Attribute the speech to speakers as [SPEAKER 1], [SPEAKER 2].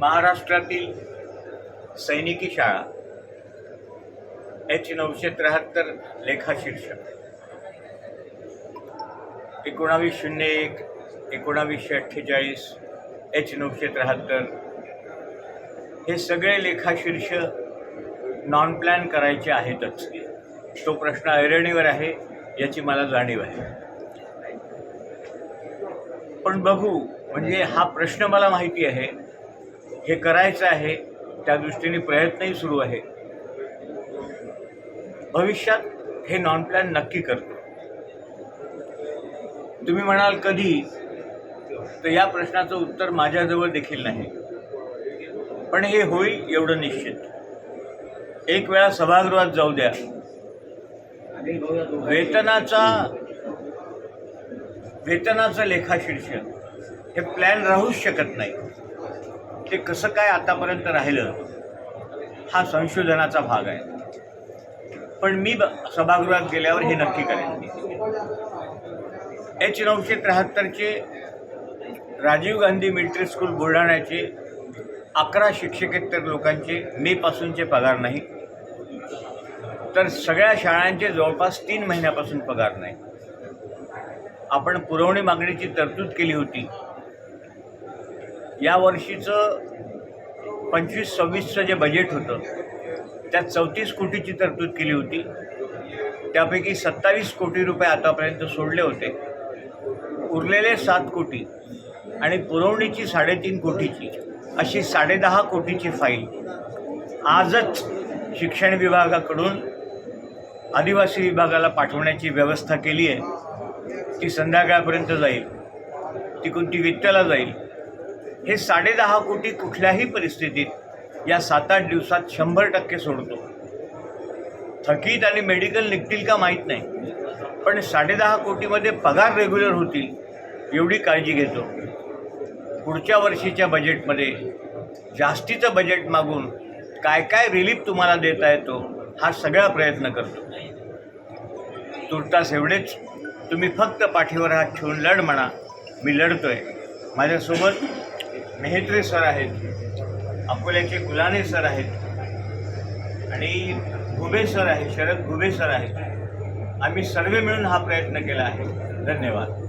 [SPEAKER 1] महाराष्ट्रातील सैनिकी शाळा एच नऊशे त्र्याहत्तर लेखाशीर्षक. एकोणावीस शून्य एक एकोणावीसशे अठ्ठेचाळीस एच नऊशे त्र्याहत्तर. हे सगळे लेखाशीर्ष नॉन प्लॅन करायचे आहेतच. तो प्रश्न ऐरणीवर आहे याची मला जाणीव आहे. पण बघू म्हणजे हा प्रश्न मला माहिती आहे हे करायचं आहे त्या दृष्टीने प्रयत्नही सुरू आहे. भविष्यात हे नॉन प्लॅन नक्की करतो. तुम्ही म्हणाल कधी तर या प्रश्नाचं उत्तर माझ्याजवळ देखील नाही. पण हे होईल एवढं निश्चित. एक वेळा सभागृहात जाऊ द्या. वेतनाचा वेतनाचं लेखाशीर्षक हे प्लॅन राहूच शकत नाही. ते कसं काय आतापर्यंत राहिलं हा संशोधनाचा भाग आहे. पण मी ब- सभागृहात गेल्यावर हे नक्की करेन एच नऊशे त्र्याहत्तरचे राजीव गांधी मिलिटरी स्कूल बुलढाण्याचे अकरा शिक्षकेतर लोकांचे मेपासूनचे पगार नाही. तर सगळ्या शाळांचे जवळपास तीन महिन्यापासून पगार नाही. आपण पुरवणी मागणीची तरतूद केली होती. या वर्षीचं पंचवीस सव्वीसचं जे बजेट होतं त्यात चौतीस कोटीची तरतूद केली होती. त्यापैकी सत्तावीस कोटी रुपये आतापर्यंत सोडले होते. उरलेले सात कोटी आणि पुरवणीची साडेतीन कोटीची अशी साडेदहा कोटीची फाईल आजच शिक्षण विभागाकडून आदिवासी विभागाला पाठवण्याची व्यवस्था केली आहे. ती संध्याकाळपर्यंत जाईल. ती कोणती वित्तला जाईल. हे साडेदहा कोटी कुठल्याही परिस्थितीत या सात आठ दिवसात शंभर टक्के सोडतो. थकीत आणि मेडिकल निघतील का माहीत नाही. पण साडेदहा कोटीमध्ये पगार रेग्युलर होतील एवढी काळजी घेतो. पुढच्या वर्षीच्या बजेटमध्ये जास्तीचं बजेट मागून काय काय रिलीफ तुम्हाला देता येतो हा सगळा प्रयत्न करतो. तुर्तास एवढेच. तुम्ही फक्त पाठीवर हात ठेवून लढ म्हणा. मी लढतोय. माझ्यासोबत मेहत्रे सर आहेत अकोल्याचे गुलाने सर आहेत आणि घुबे सर आहे शरद घुबे सर आहेत. आम्ही सर्व मिळून हा प्रयत्न केला आहे. धन्यवाद.